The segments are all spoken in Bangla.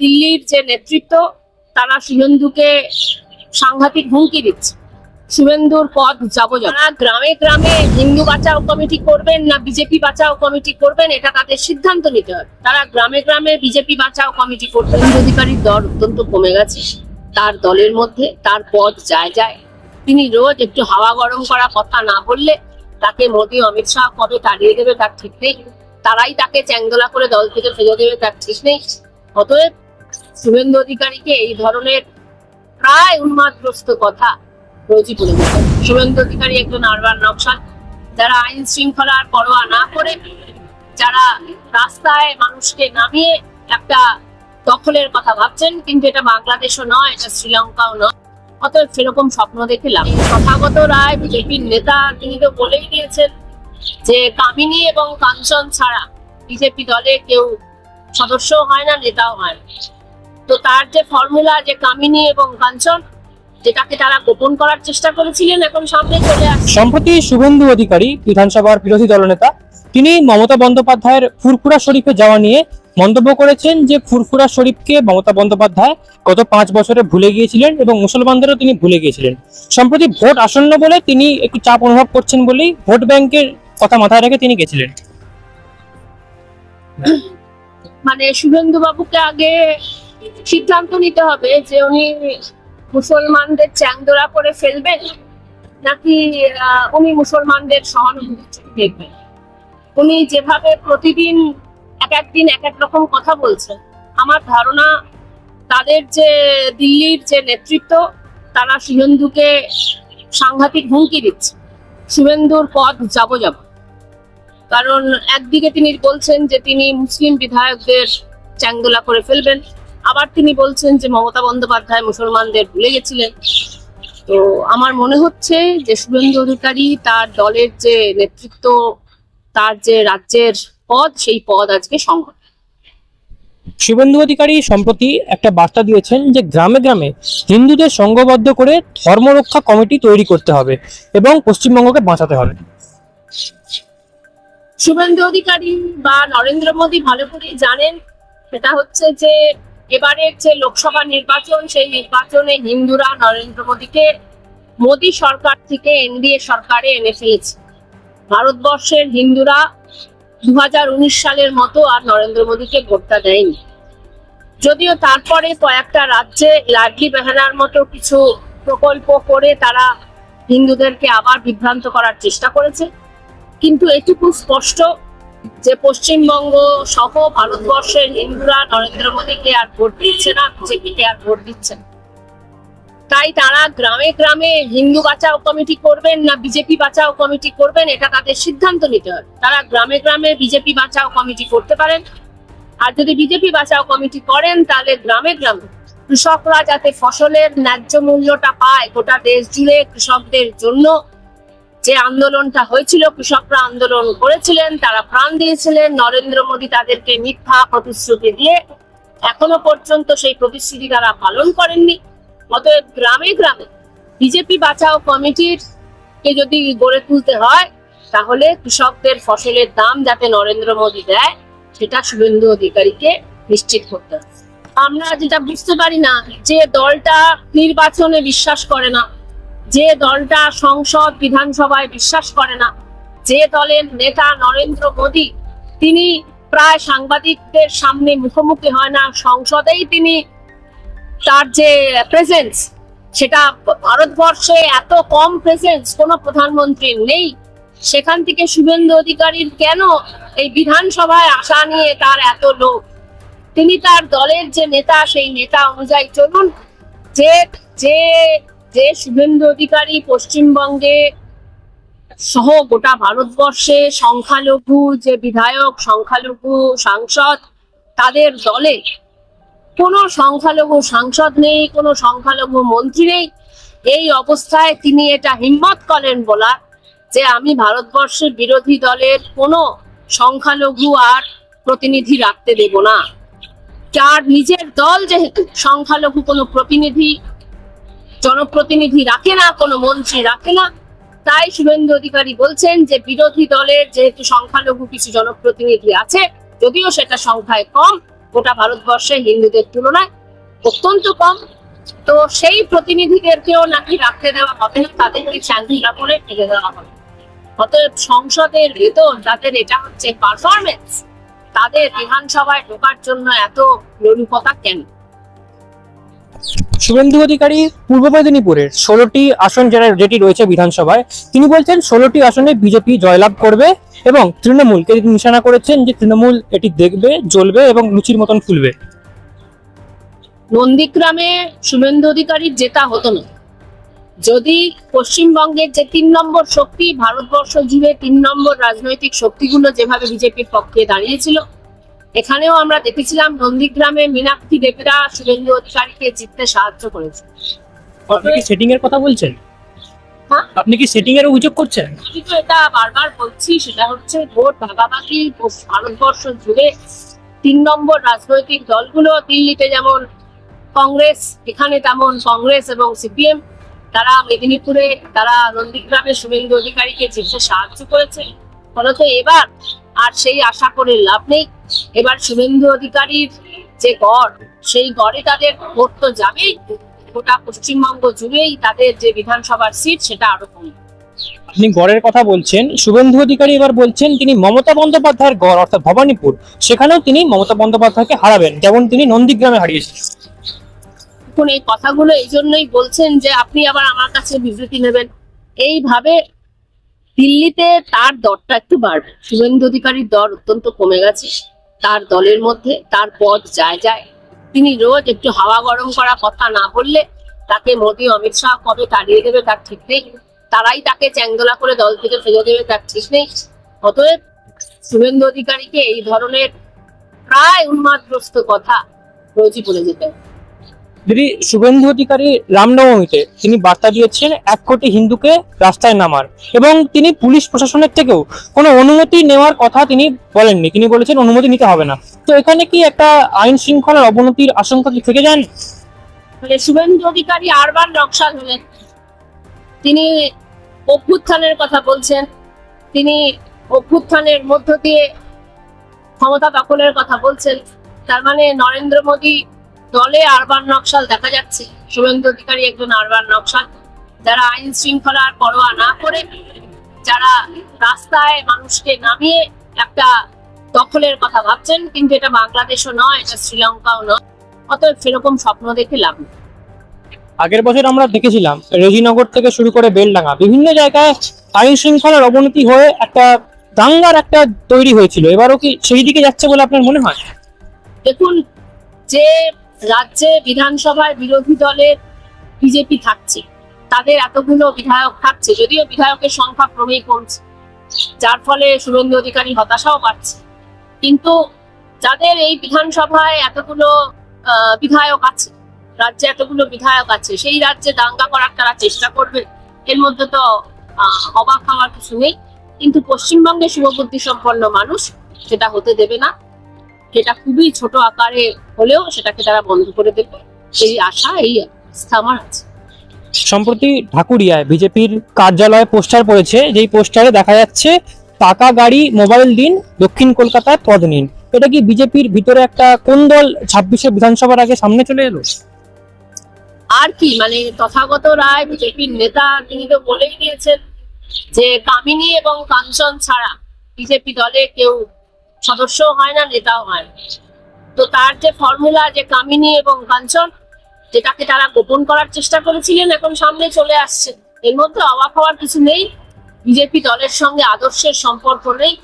দিল্লির যে নেতৃত্ব, তারা শুভেন্দুকে সাংঘাতিক হুমকি দিচ্ছে। শুভেন্দুর পদ যাব যারা গ্রামে গ্রামে হিন্দু বাঁচাও কমিটি করবেন না বিজেপি বাঁচাও কমিটি করবেন, এটা তাদের সিদ্ধান্ত নিতে হবে। তারা গ্রামে গ্রামে বিজেপি বাঁচাও কমিটি করবেন অধিকারীর দর অত্যন্ত কমে গেছে। তার দলের মধ্যে তার পদ যায় যায়। তিনি রোজ একটু হাওয়া গরম করা কথা না বললে তাকে মোদী অমিত শাহ কবে তাড়িয়ে দেবে তার ঠিক নেই। তারাই তাকে চ্যাংদোলা করে দল থেকে ফেলে দেবে তার ঠিক নেই। অতএব শুভেন্দু অধিকারীকে এই ধরনের প্রায় উন্মাদগ্রস্ত কথা রোজই বলে শুভেন্দু অধিকারী একজন আরবান নকশাল যারা আইন শৃঙ্খলার পরোয়া না করে, যারা রাস্তায় মানুষকে নামিয়ে একটা দখলের কথা ভাবছেন, কিন্তু এটা বাংলাদেশও নয়, এটা শ্রীলঙ্কাও নয়, অতএব সেরকম স্বপ্ন দেখে লাভ তথাগত রায় বিজেপির নেতা, তিনি তো বলেই দিয়েছেন যে, কামিনী এবং কাঞ্চন ছাড়া বিজেপি দলে কেউ সদস্য হয় না, নেতাও হয় না। তো তার যে ফর্মুলা যে কামিনী এবং কাঞ্চন, যেটাকে তারা গোপন করার চেষ্টা করেছিলেন, এখন সামনে চলে আসছে। সম্প্রতি শুভেন্দু অধিকারী, বিধানসভার বিরোধী দলনেতা, তিনি মমতা বন্দ্যোপাধ্যায়ের ফুরফুরা শরীফে যাওয়া নিয়ে মন্তব্য করেছেন যে ফুরফুরা শরীফকে মমতা বন্দ্যোপাধ্যায় গত পাঁচ বছরে ভুলে গিয়েছিলেন এবং মুসলমানদেরও তিনি ভুলে গিয়েছিলেন। সম্প্রতি ভোট আসন্ন বলে তিনি একটু চাপ অনুভব করছেন বলেই ভোট ব্যাংকের কথা মাথায় রেখে তিনি গেছিলেন। মানে শুভেন্দু বাবুকে আগে সিদ্ধান্ত নিতে হবে যে উনি মুসলমানদের চ্যাংদোলা করে ফেলবেন নাকি উনি মুসলমানদের সহানুভূতি দেখবেন? উনি যেভাবে প্রতিদিন এক একদিন এক এক রকম কথা বলছেন, আমার ধারণা তাদের যে দিল্লির যে নেতৃত্ব, তারা শুভেন্দুকে সাংঘাতিক হুমকি দিচ্ছে। শুভেন্দুর পদ যাব যাব। কারণ একদিকে তিনি বলছেন যে তিনি মুসলিম বিধায়কদের চ্যাংদোলা করে ফেলবেন, আবার তিনি বলছেন যে মমতা বন্দ্যোপাধ্যায় মুসলমানদের ভুলে গেছিলেন। তো আমার মনে হচ্ছে যে শুভেন্দু অধিকারী তার দলের যে নেতৃত্ব, তার যে রাজ্যের পদ, সেই পদ আজকে সংকট। শুভেন্দু অধিকারী সম্প্রতি একটা বার্তা দিয়েছেন যে গ্রামে গ্রামে হিন্দুদের সংঘবদ্ধ করে ধর্মরক্ষা কমিটি তৈরি করতে হবে এবং পশ্চিমবঙ্গকে বাঁচাতে হবে। শুভেন্দু অধিকারী বা নরেন্দ্র মোদী ভালো করে জানেন, সেটা হচ্ছে যে এবারের যে লোকসভা নির্বাচন, সেই নির্বাচনে হিন্দুরা নরেন্দ্র মোদীকে মোদী সরকার থেকে এনডিএ সরকারে এনে ফেলেছে। ভারতবর্ষের হিন্দুরা দু হাজার উনিশ সালের মতো আর নরেন্দ্র মোদীকে ভোটটা দেয়নি। যদিও তারপরে কয়েকটা রাজ্যে লাডলি বেহানার মতো কিছু প্রকল্প করে তারা হিন্দুদেরকে আবার বিভ্রান্ত করার চেষ্টা করেছে। কিন্তু এটুকু স্পষ্ট যে পশ্চিমবঙ্গ সহ ভারতবর্ষের হিন্দুরা নরেন্দ্র মোদীকে আর ভোট দিচ্ছে না, বিজেপিকে আর ভোট দিচ্ছে। তাই তারা গ্রামে গ্রামে হিন্দু বাঁচাও কমিটি করবেন না বিজেপি বাঁচাও কমিটি করবেন, এটা তাদের সিদ্ধান্ত নিতে হবে তারা গ্রামে গ্রামে বিজেপি বাঁচাও কমিটি করতে পারেন আর যদি বিজেপি বাঁচাও কমিটি করেন, তাহলে গ্রামে গ্রামে কৃষকরা যাতে ফসলের ন্যায্য মূল্যটা পায় গোটা দেশ জুড়ে কৃষকদের জন্য যে আন্দোলনটা হয়েছিল, কৃষকরা আন্দোলন করেছিলেন, তারা প্রাণ দিয়েছিলেন, নরেন্দ্র মোদী তাদেরকে মিথ্যা প্রতিশ্রুতি দিয়ে এখনও পর্যন্ত সেই প্রতিশ্রুতি তারা পালন করেননি। অতএব গ্রামে গ্রামে বিজেপি বাঁচাও কমিটির কে যদি গড়ে তুলতে হয়, তাহলে কৃষকদের ফসলের দাম যাতে নরেন্দ্র মোদী দেয়, সেটা শুভেন্দু অধিকারীকে নিশ্চিত করতে আমরা যেটা বুঝতে পারি না যে দলটা নির্বাচনে বিশ্বাস করে না। যে দলটা সংসদ বিধানসভায় বিশ্বাস করে না, যে দলের নেতা নরেন্দ্র মোদী, তিনি প্রায় সাংবাদিকদের সামনে মুখোমুখি হয় না, সংসদেই তিনি তার যে প্রেজেন্স সেটা ভারতবর্ষে এত কম প্রেজেন্স কোনো প্রধানমন্ত্রীর নেই। সেখান থেকে শুভেন্দু অধিকারীর কেন এই বিধানসভায় আসা নিয়ে তার এত লোক তিনি তার দলের যে নেতা, সেই নেতা অনুযায়ী চলুন, যে যে যে শুভেন্দু অধিকারী পশ্চিমবঙ্গে সহ গোটা ভারতবর্ষে সংখ্যালঘু যে বিধায়ক, সংখ্যালঘু সাংসদ, তাদের দলে কোনো সংখ্যালঘু সাংসদ নেই, কোনো সংখ্যালঘু মন্ত্রী নেই। এই অবস্থায় তিনি এটা হিম্মত করেন বলা যে আমি ভারতবর্ষের বিরোধী দলের কোনো সংখ্যালঘু আর প্রতিনিধি রাখতে দেব না। যার নিজের দল যেহেতু সংখ্যালঘু কোনো প্রতিনিধি জনপ্রতিনিধি রাখে না, কোনো মন্ত্রী রাখে না। তাই শুভেন্দু অধিকারী বলছেন যে, বিরোধী দলের যেহেতু সংখ্যালঘু কিছু জনপ্রতিনিধি আছে, যদিও সেটা সংখ্যায় কম, গোটা ভারতবর্ষে হিন্দুদের তুলনায় অত্যন্ত কম। তো সেই প্রতিনিধিদেরকেও নাকি রাখতে দেওয়া হবে না, তাদেরকে চাকরিটা করে ঠেকে দেওয়া হবে। অতএব সংসদের ভেতর তাদের এটা হচ্ছে পারফরমেন্স তাদের বিধানসভায় ঢোকার জন্য এত লোলুপতা কেন? শুভেন্দু অধিকারী পূর্ব মেদিনীপুরের ষোলোটি আসন যারা যেটি রয়েছে বিধানসভায়, তিনি বলছেন ষোলোটি আসনে বিজেপি জয়লাভ করবে এবং তৃণমূলকে নিশানা করেছেন যে তৃণমূল এটি দেখবে, জ্বলবে এবং লুচির মতন ফুলবে। নন্দীগ্রামে শুভেন্দু অধিকারীর জেতা হতো না। যদি পশ্চিমবঙ্গের যে তিন নম্বর শক্তি, ভারতবর্ষ জুড়ে তিন নম্বর রাজনৈতিক শক্তিগুলো যেভাবে বিজেপির পক্ষে দাঁড়িয়েছিল এখানেও আমরা দেখেছিলাম নন্দীগ্রামে মীনাক্ষী দেবরা শুভেন্দু অধিকারীকে জিততে সাহায্য করেছে। আপনি কি সেটিং এর কথা বলছেন? হ্যাঁ? আপনি কি সেটিং এর অভিযোগ করছেন? আমি তো এটা বারবার বলছি সেটা হচ্ছে ভোট ভাগাভাগি ভারতবর্ষ জুড়ে তিন নম্বর রাজনৈতিক দলগুলো দিল্লিতে যেমন কংগ্রেস এখানে তেমন কংগ্রেস এবং সিপিএম তারা মেদিনীপুরে তারা নন্দীগ্রামে শুভেন্দু অধিকারীকে জিততে সাহায্য করেছে। ফলত এবার আর সেই আশা করে লাভ নেই। এবার শুভেন্দু অধিকারীর যে গড় সেই গড়ে তাদের ভোট তো যাবেই। গোটা পশ্চিমবঙ্গ জুড়েই তাদের যে বিধানসভার সিট সেটা আরও কমবে। আপনি গড়ের কথা বলছেন শুভেন্দু অধিকারী এবার বলছেন তিনি মমতা বন্দ্যোপাধ্যায়ের গড় অর্থাৎ ভবানীপুর। সেখানেও তিনি মমতা বন্দ্যোপাধ্যায়কে হারাবেন যেমন তিনি নন্দীগ্রামে হারিয়েছেন এখন এই কথাগুলো এই জন্যই বলছেন যে আপনি আবার আমার কাছে বিবৃতি নেবেন। এইভাবে দিল্লিতে তার দরটা একটু বাড়বে। শুভেন্দু অধিকারীর দর অত্যন্ত কমে গেছে। তার দলের মধ্যে, তার পদ যায় যায়। তিনি রোজ একটু হাওয়া গরম করা কথা না বললে তাকে মোদি, অমিত শাহ কবে তাড়িয়ে দেবে তার ঠিক নেই। তারাই তাকে চ্যাংদোলা করে দল থেকে ফেলে দেবে তার ঠিক নেই। অতএব শুভেন্দু অধিকারীকে এই ধরনের প্রায় উন্মাদগ্রস্ত কথা রোজই বলে যেতে। দিদি শুভেন্দু অধিকারী রামনবমীতে তিনি বার্তা দিয়েছেন এক কোটি হিন্দুকে রাস্তায় নামার। এবং তিনি পুলিশ প্রশাসনের থেকেও কোনো অনুমতি নেওয়ার কথা তিনি বলেননি। তিনি বলেছেন অনুমতি নিতে হবে না। তো এখানে কি একটা আইন শৃঙ্খলার অবনতির আশঙ্কা কি থেকে যান মানে শুভেন্দু অধিকারী আরবান নকশাল হলেন তিনি অভ্যুত্থানের কথা বলছেন। তিনি অভ্যুত্থানের মধ্য দিয়ে ক্ষমতা দখলের কথা বলছেন। তার মানে নরেন্দ্র মোদী দলে আরবান নকশাল দেখা যাচ্ছে। শুভেন্দু অধিকারী একজন আরবান নকশাল। যারা আইন শৃঙ্খলার পরোয়া না করে যারা রাস্তায় মানুষকে নামিয়ে একটা দখলের কথা ভাবছেন কিন্তু এটা বাংলাদেশও নয় এটা শ্রীলঙ্কাও নয়। অতএব সেরকম স্বপ্ন দেখে লাভ নেই। আগের বছর আমরা দেখেছিলাম রেজিনগর থেকে শুরু করে বেলডাঙ্গা বিভিন্ন জায়গায় আইন শৃঙ্খলার অবনতি হয়ে একটা দাঙ্গার একটা তৈরি হয়েছিল। এবারও কি সেই দিকে যাচ্ছে বলে আপনার মনে হয়? দেখুন যে রাজ্যে বিধানসভায় বিরোধী দলের বিজেপি থাকছে, তাদের এতগুলো বিধায়ক থাকছে, যদিও বিধায়কের সংখ্যা ক্রমেই কমছে, যার ফলে শুভেন্দু অধিকারী হতাশাও পাচ্ছে কিন্তু যাদের এই বিধানসভায় এতগুলো বিধায়ক আছে, রাজ্যে এতগুলো বিধায়ক আছে, সেই রাজ্যে দাঙ্গা করার তারা চেষ্টা করবে, এর মধ্যে তো অবাক হওয়ার কিছু নেই। কিন্তু পশ্চিমবঙ্গে শুভবুদ্ধি সম্পন্ন মানুষ সেটা হতে দেবে না। সেটা খুবই ছোট আকারে হলেও সেটাকে তারা বন্ধ করে দেবে। এই আশা এই আস্থা আমার আছে। সম্প্রতি ঢাকুরিয়ায় বিজেপির কার্যালয়ে পোস্টার পড়েছে যেই পোস্টারে দেখা যাচ্ছে টাকা গাড়ি মোবাইল দিন দক্ষিণ কলকাতায় পদ নিন এটা কি বিজেপির ভিতরে একটা কোন দল ছাব্বিশে বিধানসভার আগে সামনে চলে এলো? আর কি মানে তথাগত রায় বিজেপির নেতা তিনি তো বলেই দিয়েছেন যে কামিনী এবং কাঞ্চন ছাড়া বিজেপি দলে কেউ সদস্য হয় না, নেতাও হয় তো তার যে ফর্মুলা যে কামিনী এবং কাঞ্চন, যেটাকে তারা গোপন করার চেষ্টা করেছিলেন, এখন সামনে চলে আসছে। এর মধ্যে অবাক হওয়ার কিছু নেই। বিজেপি দলের সঙ্গে আদর্শের সম্পর্ক নেই।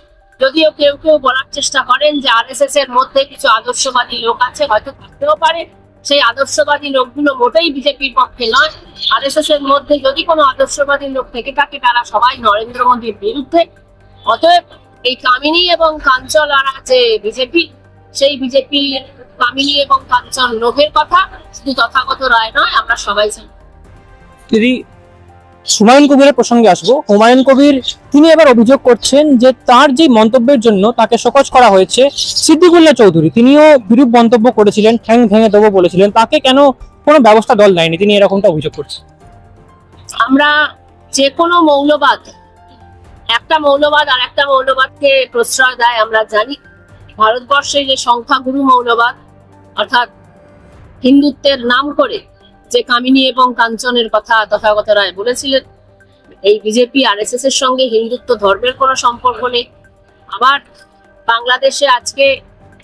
যদিও কেউ কেউ বলার চেষ্টা করেন যে আরএসএস এর মধ্যে কিছু আদর্শবাদী লোক আছে, হয়তো থাকতেও পারে। সেই আদর্শবাদী লোকগুলো মোটেই বিজেপির পক্ষে নয়। আরএসএস এর মধ্যে যদি কোনো আদর্শবাদী লোক থেকে থাকে, তারা সবাই নরেন্দ্র মোদীর বিরুদ্ধে। অতএব এই কামিনী এবং কাঞ্চল আর আছে বিজেপি সেই বিজেপি কামিনী এবং কাঞ্চল লোভের কথা শুধু তথাগত রায় নয় আমরা সবাই জানি। দিদি হুমায়ুন কবিরের প্রসঙ্গে আসব হুমায়ুন কবির তিনি এবার অভিযোগ করছেন যে তার যে মন্তব্যের জন্য তাকে শোকজ করা হয়েছে সিদ্দিকুল্লাহ চৌধুরী। তিনিও বিরূপ মন্তব্য করেছিলেন ঠ্যাং ভেঙে দেবো বলেছিলেন তাকে কেন কোনো ব্যবস্থা দল নেয়নি? তিনি এরকমটা অভিযোগ করছেন। আমরা যে কোনো মৌলবাদ একটা মৌলবাদ আর একটা মৌলবাদকে প্রশ্রয় দেয়, আমরা জানি। ভারতবর্ষে যে সংখ্যাগুরু মৌলবাদ, অর্থাৎ হিন্দুত্বের নাম করে যে কামিনী এবং কাঞ্চনের কথা তথাগত রায় বলেছিলেন, এই বিজেপি আর এস এর সঙ্গে হিন্দুত্ব ধর্মের কোনো সম্পর্ক নেই। আবার বাংলাদেশে আজকে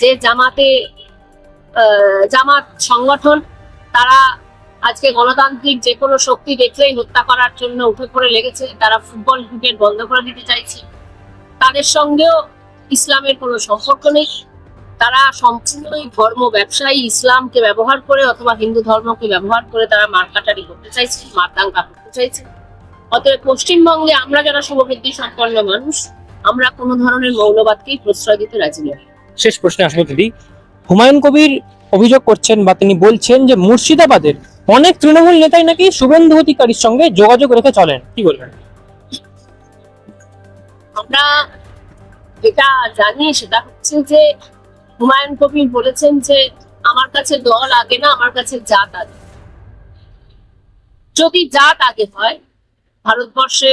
যে জামাতে জামাত সংগঠন, তারা আজকে গণতান্ত্রিক যে কোনো শক্তি দেখলেই হত্যা করার জন্য উঠে পড়ে লেগেছে, তারা ফুটবল ক্রিকেট বন্ধ করে দিতে চাইছে। তাদের সঙ্গেও ইসলামের কোনো সম্পর্ক নেই। তারা সম্পূর্ণই ধর্ম ব্যবসায়ী, ইসলামকে ব্যবহার করে অথবা হিন্দু ধর্মকে ব্যবহার করে তারা মারকাটারি করতে চাইছে, মারদাঙ্গা করতে চাইছে। অতএব পশ্চিমবঙ্গে আমরা যারা শুভবৃদ্ধি সম্পন্ন মানুষ, আমরা কোনো ধরনের মৌলবাদকেই প্রশ্রয় দিতে রাজি নই। শেষ প্রশ্নে আসব দিদি। হুমায়ুন কবির অভিযোগ করছেন বা তিনি বলছেন যে মুর্শিদাবাদের অনেক তৃণমূল নেতাই নাকি শুভেন্দু অধিকারীর সঙ্গে যোগাযোগ রেখে চলেন। কি বলবেন? আমরা যেটা জানি সেটা হচ্ছে যে হুমায়ুন কবির বলেছেন যে আমার কাছে দল আগে না, আমার কাছে জাত আগে। যদি জাত আগে হয়, ভারতবর্ষে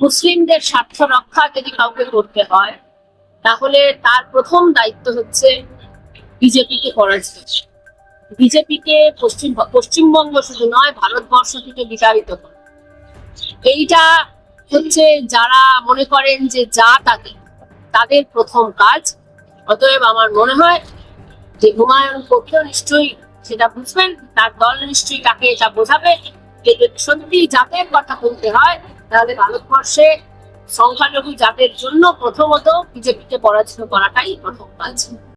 মুসলিমদের স্বার্থ রক্ষা যদি কাউকে করতে হয়, তাহলে তার প্রথম দায়িত্ব হচ্ছে বিজেপিকে পরাজিত বিজেপিকে পশ্চিম পশ্চিমবঙ্গ শুধু নয়, ভারতবর্ষ থেকে বিতাড়িত করা। এইটা হচ্ছে যারা মনে করেন যে যা তাকে তাদের প্রথম কাজ। অতএব আমার মনে হয় যে হুমায়ুন কবিরও নিশ্চয়ই সেটা বুঝবেন, তার দল নিশ্চয়ই তাকে এটা বোঝাবে যে সত্যি জাতের কথা বলতে হয়, তাহলে ভারতবর্ষে সংখ্যালঘু জাতের জন্য প্রথমত বিজেপিকে পরাজিত করাটাই প্রথম কাজ।